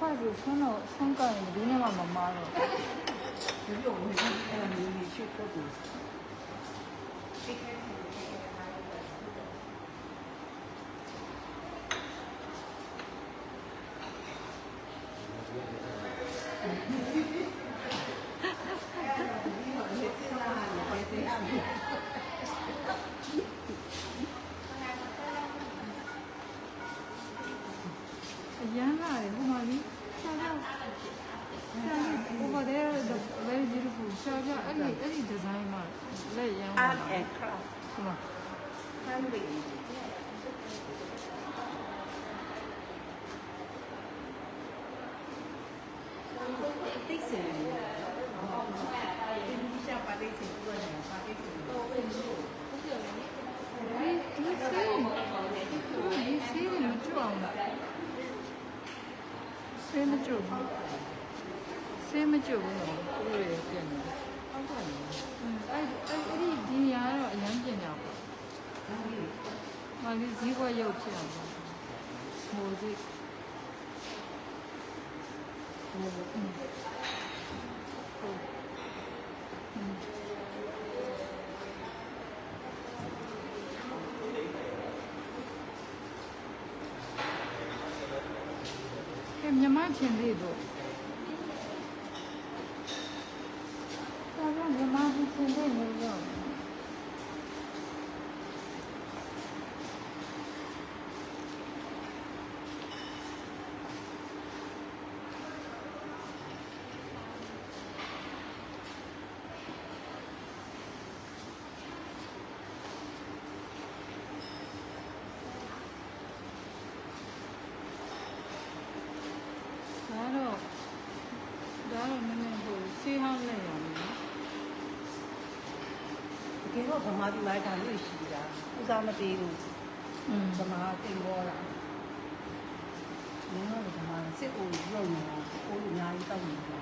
တော့ဒီတစ်ခွက်ဆိုဆွမ်းတော့ဆွမ်းကရင်ဒီနေ့မှမမားတော့ဒီ Art and Craft まあ对神，对你想把对神做呢，把对神做温柔。Музеем, музеем, музеем. Все мы чего? Все мы чего? ထွက်ရုပ်ဖြစ်အောင်မိုးစိမိုးဟုတ်မြမချင်းလေးတို့ တကယ်တော့ဗမာပြည်မှာဒါလို့ရှိတာဦးစားမပေးဘူးอืมဗမာတင်ပေါ်လာမင်းတို့ဗမာစစ်အိုရုံနေတာကိုလူအများကြီးတောက်နေတာ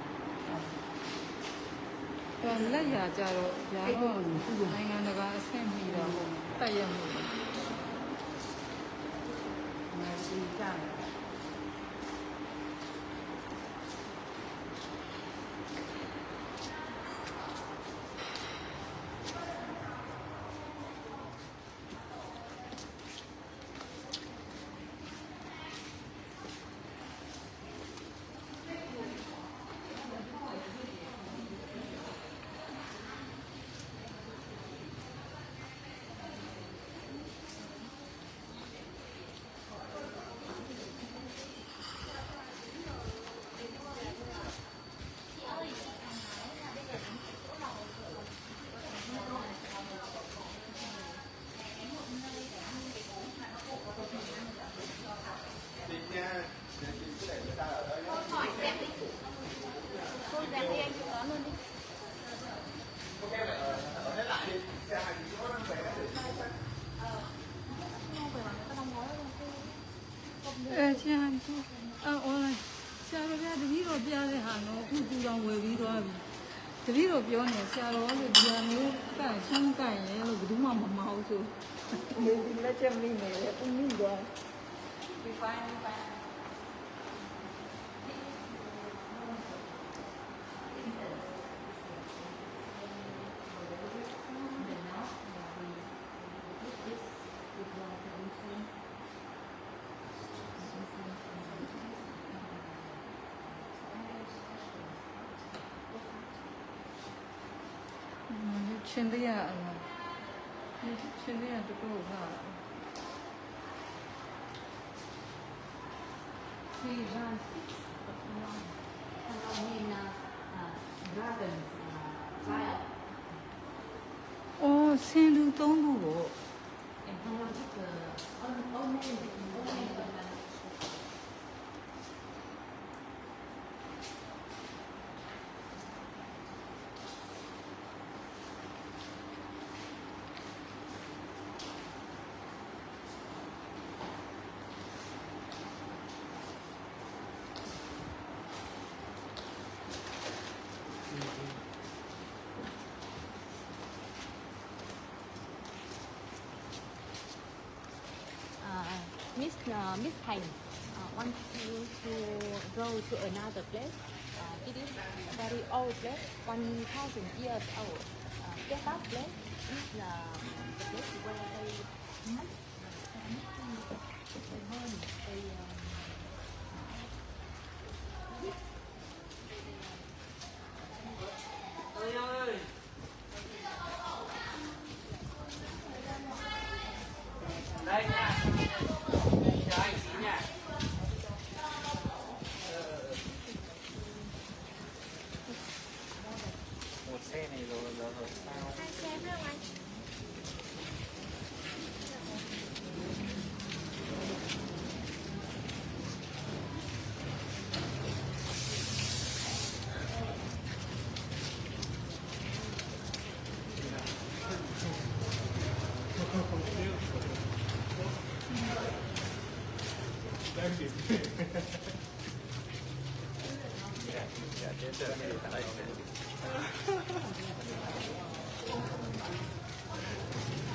ဒါလက်ရကြတော့ရာတော့နိုင်ငံတကာအဆင့်မီတော့တက်ရမှုမာစီကြတယ် အဲချမ်းအော်အော်ဆရာ တော်ပြတပည့်တော်ပြတဲ့ဟာတော့အခုတူတော်ဝယ်ပြီးသွားပြီတပည့်တော်ပြောနေဆရာတော်လို့ဒီဟာမျိုးကန့်ဆန်းကန့်ရဲလို့ဘယ်သူမှမမအောင်ဆိုဒီလက်ချက်မိနေတယ်အမိတော့ဒီပိုင်းပို င်းချင်းတရအလားချင်းတရတကူကဒီရန်ဆန်တော်မင်းနာဒရာဂန်ဆာအော်ဆင်းလူသုံးခုကို and how much the on on on Miss uh, Miss Thai want you to go to another place. Uh, it is very old place, 1,000 years old. Uh, that place is the, the place where they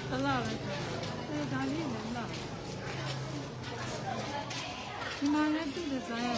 太老了，这是当地人了。你妈那肚子 jangan?